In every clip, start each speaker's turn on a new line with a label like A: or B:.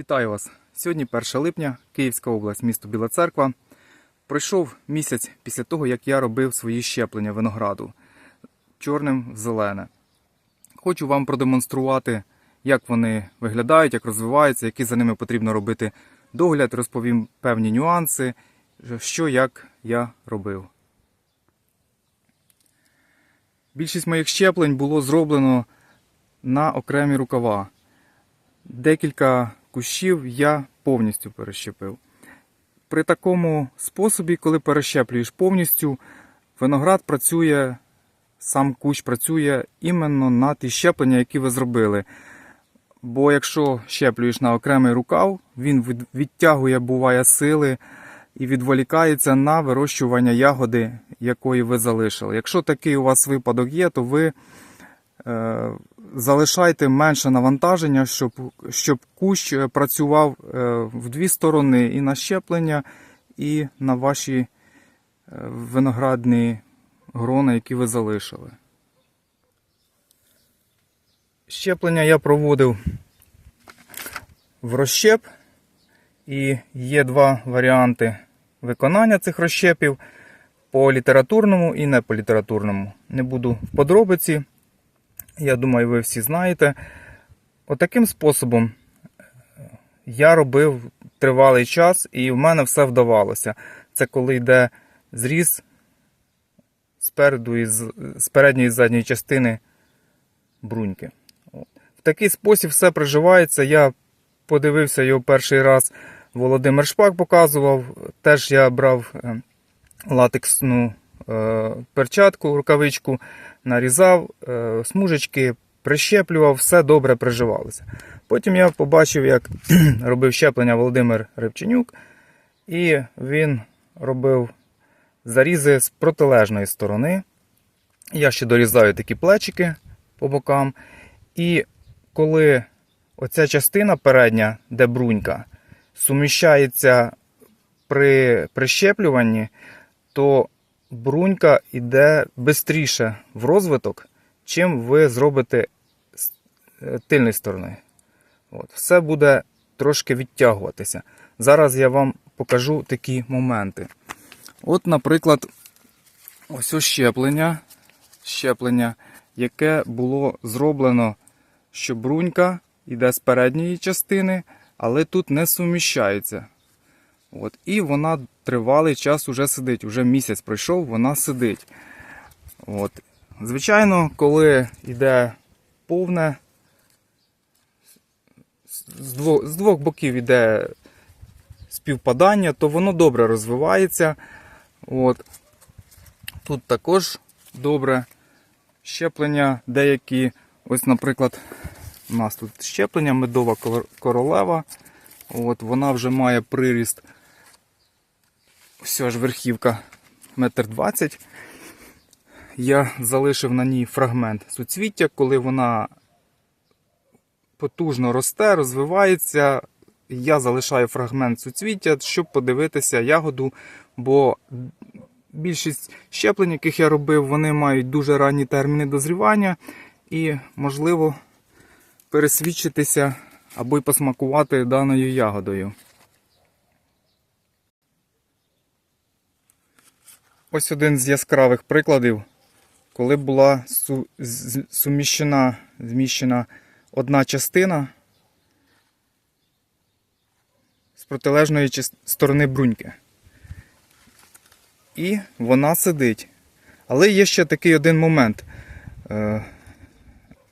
A: Вітаю вас! Сьогодні 1 липня, Київська область, місто Біла Церква. Пройшов місяць після того, як я робив свої щеплення винограду чорним в зелене. Хочу вам продемонструвати, як вони виглядають, як розвиваються, який за ними потрібно робити догляд, розповім певні нюанси, що як я робив. Більшість моїх щеплень було зроблено на окремі рукава. Декілька кущів я повністю перещепив. При такому способі, коли перещеплюєш повністю, виноград працює, сам кущ працює іменно на ті щеплення, які ви зробили. Бо якщо щеплюєш на окремий рукав, він відтягує, буває, сили і відволікається на вирощування ягоди, якої ви залишили. Якщо такий у вас випадок є, то ви е, залишайте менше навантаження, щоб, щоб кущ е, працював е, в дві сторони і на щеплення, і на ваші е, виноградні грона, які ви залишили. Щеплення я проводив в розщеп, і є два варіанти виконання цих розщепів по літературному і не по літературному. Не буду в подробиці. Я думаю, ви всі знаєте. Отаким способом е, я робив тривалий час, і в мене все вдавалося. Це коли йде зріз спереду і з, передньої і задньої частини бруньки. От. В такий спосіб все приживається. Я подивився його перший раз. Володимир Шпак показував. Теж я брав е, латексну е, перчатку, рукавичку, нарізав е, смужечки, прищеплював, все добре приживалося. Потім я побачив, як робив щеплення Володимир Рибченюк, і він робив зарізи з протилежної сторони. Я ще дорізаю такі плечики по бокам. І коли оця частина передня, де брунька, суміщається при прищеплюванні, то брунька йде швидше в розвиток, чим ви зробите з е, тильної сторони. От. Все буде трошки відтягуватися. Зараз я вам покажу такі моменти. От, наприклад, ось щеплення, щеплення, яке було зроблено, що брунька йде з передньої частини, але тут не суміщається. От. І вона тривалий час уже сидить. Уже місяць пройшов, вона сидить. От. Звичайно, коли йде повне, з двох, з двох боків йде співпадання, то воно добре розвивається. От. Тут також добре щеплення деякі. Ось, наприклад, у нас тут щеплення медова королева. От, вона вже має приріст. Все ж верхівка метр двадцять. Я залишив на ній фрагмент суцвіття, коли вона потужно росте, розвивається. Я залишаю фрагмент суцвіття, щоб подивитися ягоду, бо більшість щеплень, яких я робив, вони мають дуже ранні терміни дозрівання і, можливо, пересвідчитися або й посмакувати даною ягодою. Ось один з яскравих прикладів, коли була суміщена, зміщена одна частина з протилежної сторони бруньки. І вона сидить. Але є ще такий один момент. Е,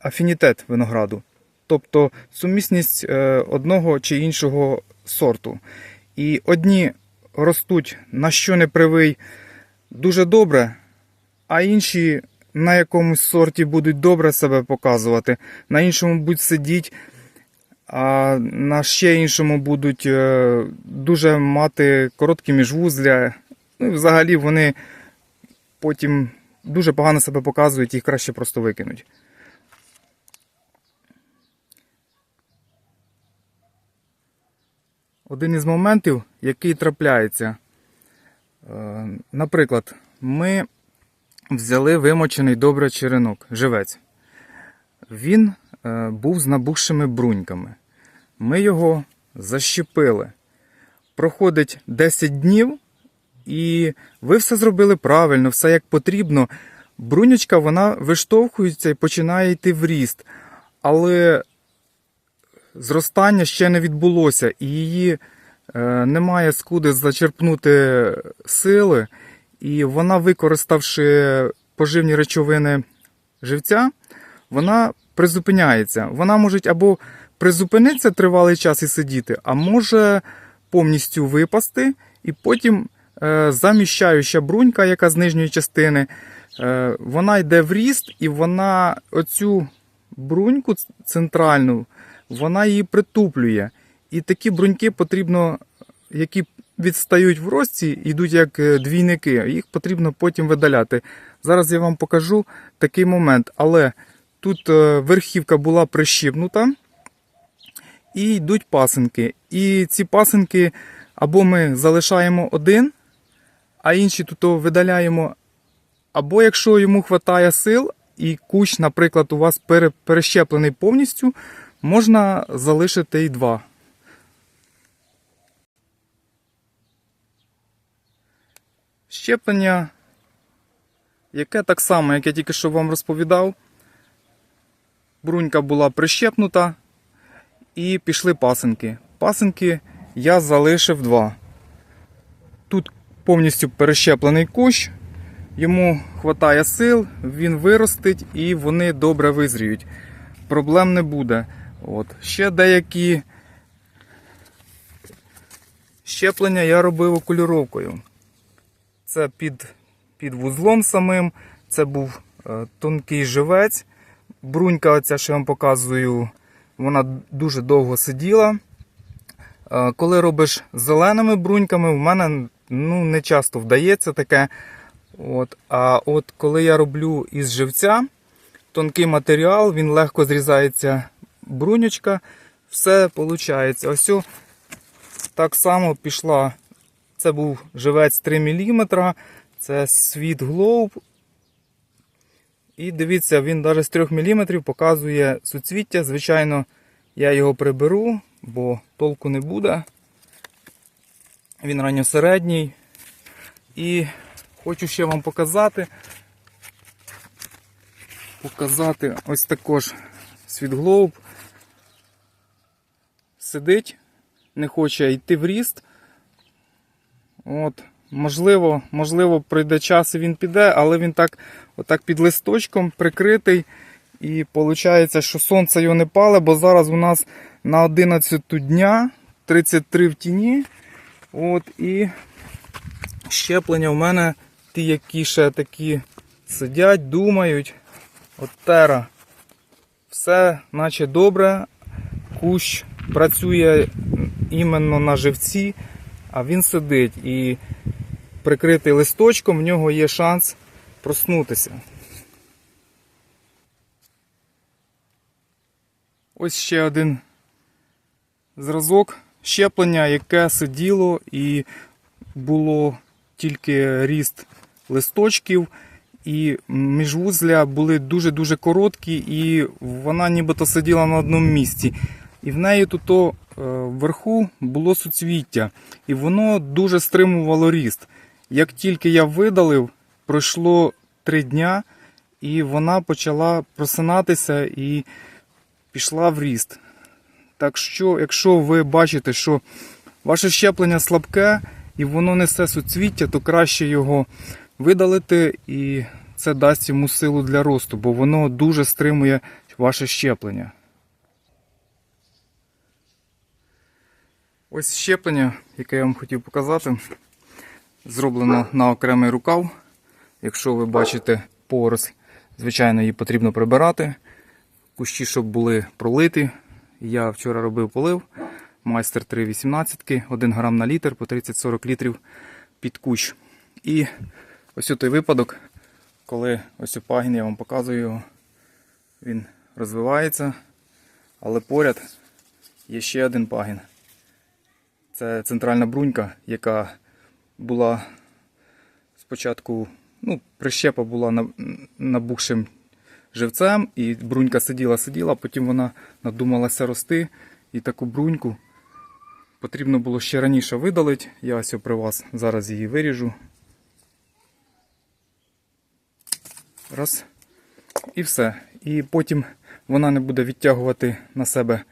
A: афінітет винограду. Тобто сумісність е, одного чи іншого сорту. І одні ростуть на що не привий дуже добре, а інші на якомусь сорті будуть добре себе показувати, на іншому будуть сидіти, а на ще іншому будуть е, дуже мати короткі міжвузля. Ну і взагалі вони потім дуже погано себе показують, їх краще просто викинуть. Один із моментів, який трапляється. Е, Наприклад, ми взяли вимочений добре черенок, живець. Він е, був з набухшими бруньками. Ми його защепили. Проходить 10 днів, і ви все зробили правильно, все як потрібно. Брунячка вона виштовхується і починає йти в ріст. Але зростання ще не відбулося, і її немає скуди зачерпнути сили, і вона, використавши поживні речовини живця, вона призупиняється. Вона може або призупинитися тривалий час і сидіти, а може повністю випасти, і потім е, заміщаюча брунька, яка з нижньої частини, е, вона йде в ріст, і вона оцю бруньку центральну, вона її притуплює. І такі бруньки потрібно, які відстають в рості, йдуть як е, двійники, їх потрібно потім видаляти. Зараз я вам покажу такий момент. Але тут е, верхівка була прищіпнута і йдуть пасинки. І ці пасинки або ми залишаємо один, а інші тут видаляємо. Або якщо йому вистачає сил, і кущ, наприклад, у вас перещеплений повністю, можна залишити і два. Щеплення, яке так само, як я тільки що вам розповідав. Брунька була прищепнута і пішли пасинки. Пасинки я залишив два. Тут повністю перещеплений кущ, йому вистачає сил, він виростить і вони добре визріють. Проблем не буде. От. Ще деякі щеплення я робив окулюровкою. Це під, під вузлом самим, це був е, тонкий живець. Брунька, оця, що я вам показую, вона дуже довго сиділа. Е, Коли робиш зеленими бруньками, в мене ну, не часто вдається таке. От. А от коли я роблю із живця, тонкий матеріал, він легко зрізається брунючка, все виходить. Ось так само пішла. Це був живець 3 мм, це Sweet Globe. І дивіться, він навіть з 3 мм показує суцвіття. Звичайно, я його приберу, бо толку не буде. Він ранньосередній. І хочу ще вам показати. Показати ось також Sweet Globe. Сидить, не хоче йти в ріст. От, можливо, можливо, пройде час і він піде, але він так, отак під листочком прикритий. І виходить, що сонце його не пале, бо зараз у нас на 11 дня 33 в тіні. От, і щеплення в мене ті, які ще такі сидять, думають. От тера. Все наче добре. Кущ працює іменно на живці, а він сидить і прикритий листочком, в нього є шанс проснутися. Ось ще один зразок щеплення, яке сиділо і було тільки ріст листочків, і міжвузля були дуже-дуже короткі, і вона нібито сиділа на одному місці. І в неї тут вверху було суцвіття, і воно дуже стримувало ріст. Як тільки я видалив, пройшло три дня, і вона почала просинатися і пішла в ріст. Так що, якщо ви бачите, що ваше щеплення слабке і воно несе суцвіття, то краще його видалити, і це дасть йому силу для росту, бо воно дуже стримує ваше щеплення. Ось щеплення, яке я вам хотів показати, зроблено на окремий рукав. Якщо ви бачите поросль, звичайно, її потрібно прибирати. Кущі, щоб були пролиті. Я вчора робив полив. Майстер 3,18, 1 грам на літр по 30-40 літрів під кущ. І ось той випадок, коли ось пагін, я вам показую його, він розвивається, але поряд є ще один пагін. Це центральна брунька, яка була спочатку, ну, прищепа була набухшим живцем, і брунька сиділа, сиділа, потім вона надумалася рости, і таку бруньку Потрібно було ще раніше видалити. Я ось при вас зараз її виріжу. Раз. І все. І потім вона не буде відтягувати на себе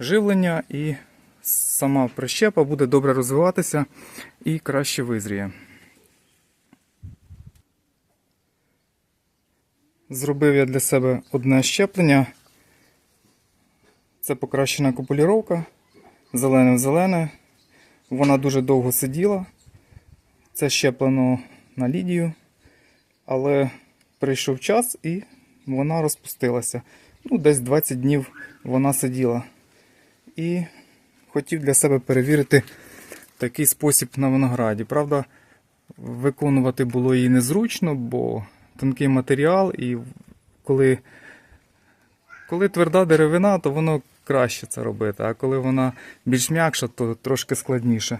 A: живлення, і сама прищепа буде добре розвиватися і краще визріє. Зробив я для себе одне щеплення. Це покращена купуліровка. Зелене в зелене. Вона дуже довго сиділа. Це щеплено на лідію. Але прийшов час і вона розпустилася. Ну, десь 20 днів вона сиділа. І хотів для себе перевірити такий спосіб на винограді. Правда, виконувати було її незручно, бо тонкий матеріал, і коли, коли тверда деревина, то воно краще це робити. А коли вона більш м'якша, то трошки складніше.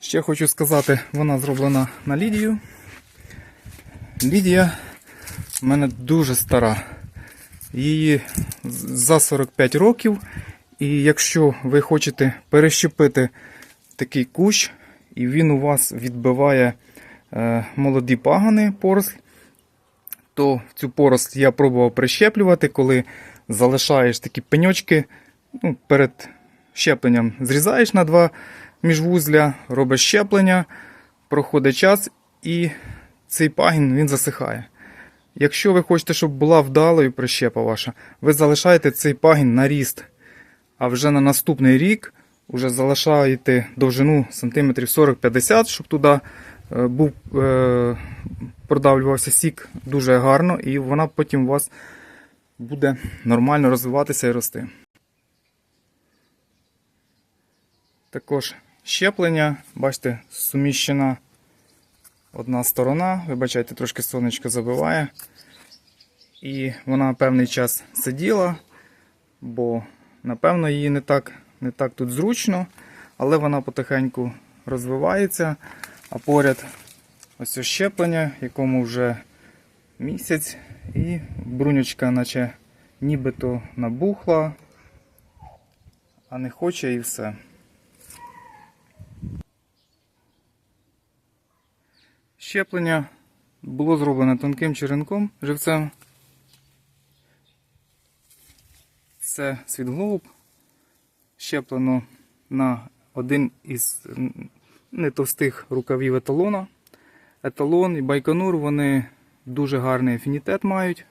A: Ще хочу сказати, вона зроблена на лідію. Лідія в мене дуже стара. Її за 45 років. І якщо ви хочете перещепити такий кущ, і він у вас відбиває е, молоді пагани поросль, то цю поросль я пробував прищеплювати, коли залишаєш такі пеньочки ну, перед щепленням. Зрізаєш на два міжвузля, робиш щеплення, проходить час і цей пагін він засихає. Якщо ви хочете, щоб була вдалою прищепа ваша, ви залишаєте цей пагін на ріст. А вже на наступний рік вже залишаєте довжину сантиметрів 40-50, щоб туди е, був, е, продавлювався сік дуже гарно, і вона потім у вас буде нормально розвиватися і рости. Також щеплення, бачите, суміщена одна сторона. Вибачайте, трошки сонечко забиває. І вона певний час сиділа, бо, напевно, її не так, не так тут зручно, але вона потихеньку розвивається. А поряд ось це щеплення, якому вже місяць, і брунючка, наче нібито набухла, а не хоче і все. Щеплення було зроблено тонким черенком живцем. Це світглобуб. Щеплено на один із м, не товстих рукавів еталона. Еталон і байконур вони дуже гарний афінітет мають.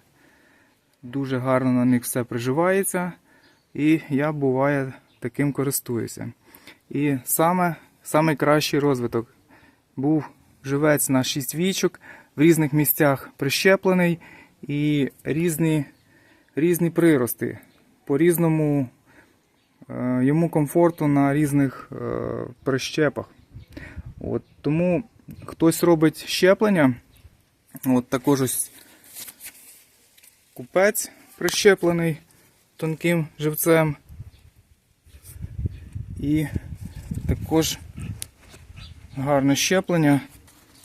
A: Дуже гарно на них все приживається. І я буває таким користуюся. І саме, саме кращий розвиток був живець на 6 вічок, в різних місцях прищеплений і різні, різні прирости. По-різному е, йому комфорту на різних е, прищепах. От, тому хтось робить щеплення. От також ось купець прищеплений тонким живцем. І також гарне щеплення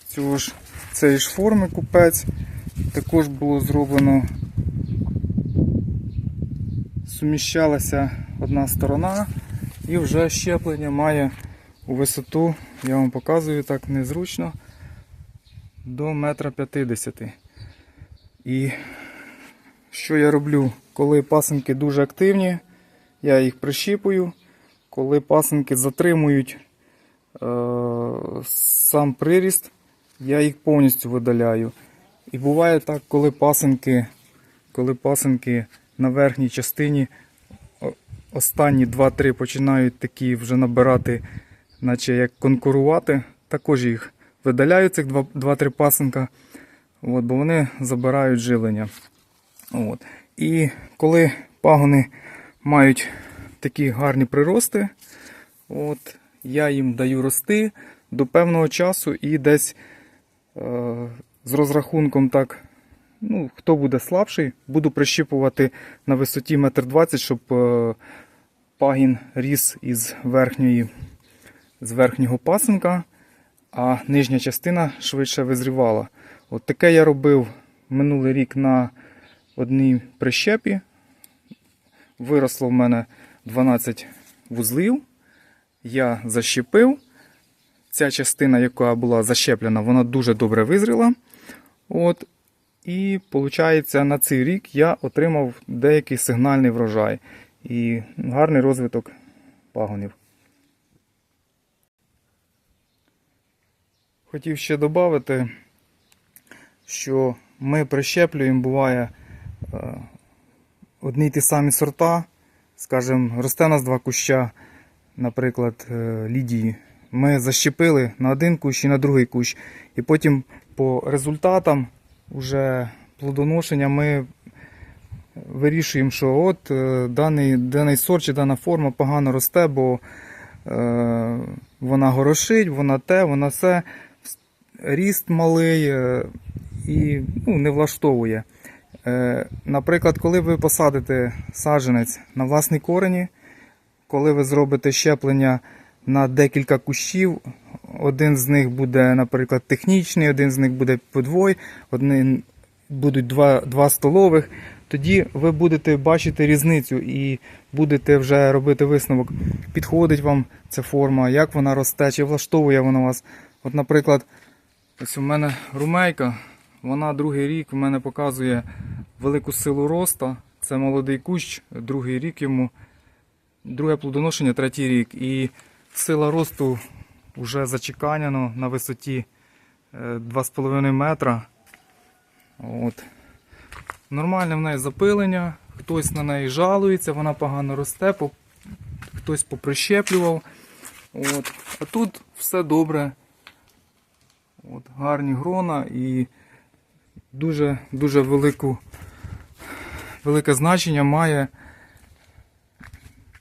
A: цього ж цієї ж форми купець. Також було зроблено, суміщалася одна сторона і вже щеплення має у висоту, я вам показую так незручно, до метра п'ятдесяти. І що я роблю? Коли пасенки дуже активні, я їх прищіпую. Коли пасенки затримують е, сам приріст, я їх повністю видаляю. І буває так, коли пасенки, коли пасенки на верхній частині останні 2-3 починають такі вже набирати, наче як конкурувати, також їх видаляю цих 2-3 пасенка, от, бо вони забирають живлення. От. І коли пагони мають такі гарні прирости, от, я їм даю рости до певного часу і десь е, з розрахунком так, ну, хто буде слабший, буду прищіпувати на висоті 1,20 м, щоб е, пагін ріс із верхньої, з верхнього пасенка, а нижня частина швидше визрівала. От таке я робив минулий рік на одній прищепі. Виросло в мене 12 вузлів. я защепив. Ця частина, яка була защеплена, вона дуже добре визріла. От. І виходить, на цей рік я отримав деякий сигнальний врожай і гарний розвиток пагонів. Хотів ще додати, що ми прищеплюємо, буває е, одні й ті самі сорта. Скажімо, росте у нас два куща, наприклад, е, лідії. Ми защепили на один кущ і на другий кущ. І потім по результатам уже плодоношення ми вирішуємо, що от е, даний, даний сорт чи дана форма погано росте, бо е, вона горошить, вона те, вона все, ріст малий е, і ну, не влаштовує. Е, наприклад, коли ви посадите саджанець на власній корені, коли ви зробите щеплення на декілька кущів, один з них буде, наприклад, технічний, один з них буде подвой, один будуть два, два столових. Тоді ви будете бачити різницю і будете вже робити висновок, підходить вам ця форма, як вона росте, чи влаштовує вона вас. От, наприклад, ось у мене румейка, вона другий рік в мене показує велику силу роста. Це молодий кущ, другий рік йому, друге плодоношення, третій рік. І сила росту вже зачеканяно на висоті е, 2,5 метра. От. Нормальне в неї запилення, хтось на неї жалується, вона погано росте, хтось поприщеплював. От. А тут все добре. От, гарні грона і дуже, дуже велику, велике значення має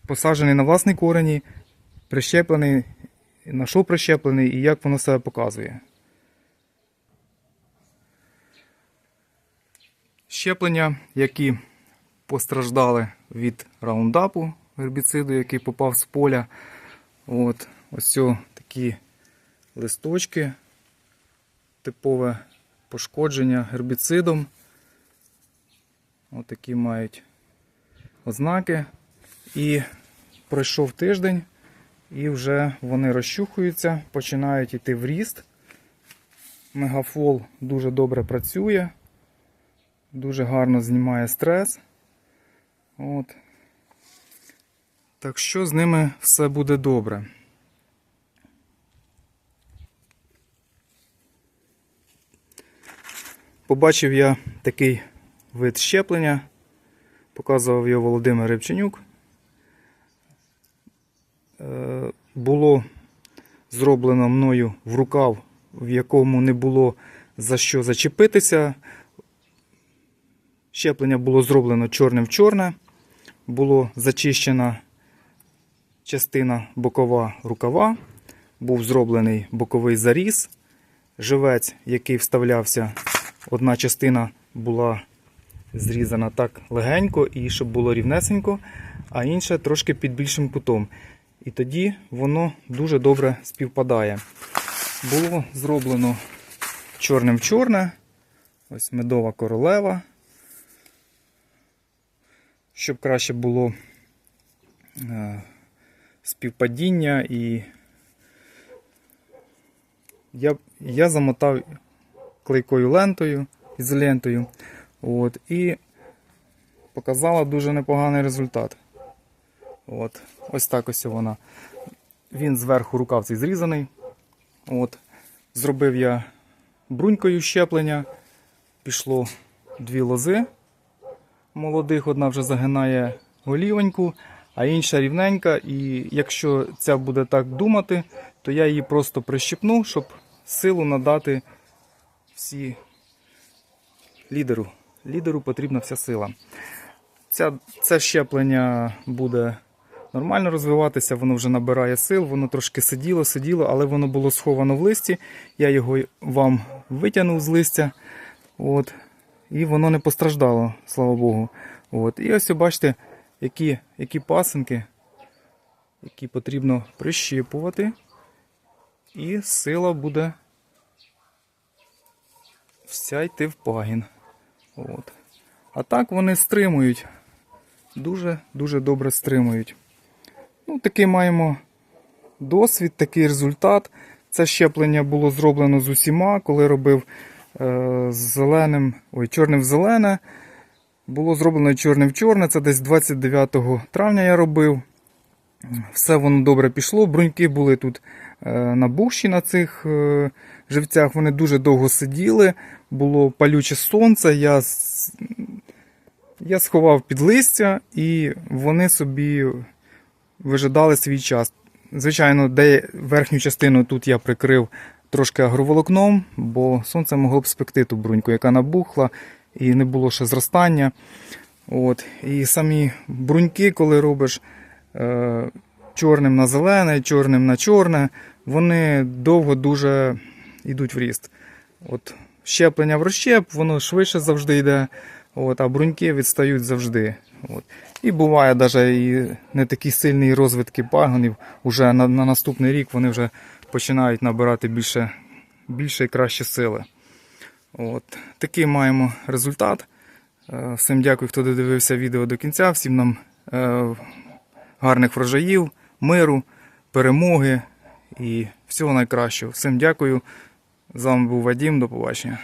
A: посаджений на власній корені, прищеплений, на що прищеплений і як воно себе показує. Щеплення, які постраждали від раундапу, гербіциду, який попав з поля. От, ось такі листочки, типове пошкодження гербіцидом. Отакі мають ознаки. І пройшов тиждень, і вже вони розчухуються, починають йти в ріст. Мегафол дуже добре працює, дуже гарно знімає стрес. От. Так що з ними все буде добре. Побачив я такий вид щеплення, показував його Володимир Рибченюк. Е, Було зроблено мною в рукав, в якому не було за що зачепитися. Щеплення було зроблено чорним в чорне, було зачищена частина бокова рукава, був зроблений боковий заріз, живець, який вставлявся, одна частина була зрізана так легенько і щоб було рівнесенько, а інша трошки під більшим кутом. І тоді воно дуже добре співпадає. Було зроблено чорним в чорне, ось медова королева, щоб краще було е, співпадіння і я, я замотав клейкою лентою, ізолентою. От, і показала дуже непоганий результат. От, ось так ось вона. Він зверху рукав цей зрізаний. От, зробив я брунькою щеплення. Пішло дві лози молодих, одна вже загинає голівоньку, а інша рівненька. І якщо ця буде так думати, то я її просто прищепну, щоб силу надати всі лідеру. Лідеру потрібна вся сила. Ця, це щеплення буде нормально розвиватися, воно вже набирає сил, воно трошки сиділо, сиділо, але воно було сховано в листі. Я його вам витягнув з листя. От, і воно не постраждало, слава Богу. От, і ось бачите, які, які пасинки, які потрібно прищіпувати. І сила буде вся йти в пагін. От. А так вони стримують. Дуже-дуже добре стримують. Ну, такий маємо досвід, такий результат. Це щеплення було зроблено з усіма, коли робив е, зеленим, ой, чорним в зелене. Було зроблено чорне в чорне, це десь 29 травня я робив. Все воно добре пішло. Бруньки були тут е, набухші на цих е, живцях. Вони дуже довго сиділи. Було палюче сонце. Я, я сховав під листя і вони собі вижидали свій час. Звичайно, де верхню частину тут я прикрив трошки агроволокном, бо сонце могло б спекти ту бруньку, яка набухла, і не було ще зростання. От. І самі бруньки, коли робиш е, чорним на зелене, чорним на чорне, вони довго дуже йдуть в ріст. От, щеплення в розщеп, воно швидше завжди йде, от, а бруньки відстають завжди. От. І буває навіть і не такі сильні розвитки пагонів. Уже на, на наступний рік вони вже починають набирати більше, більше і краще сили. От. Такий маємо результат. Е, Всім дякую, хто додивився відео до кінця. Всім нам е, гарних врожаїв, миру, перемоги і всього найкращого. Всім дякую. З вами був Вадім. До побачення.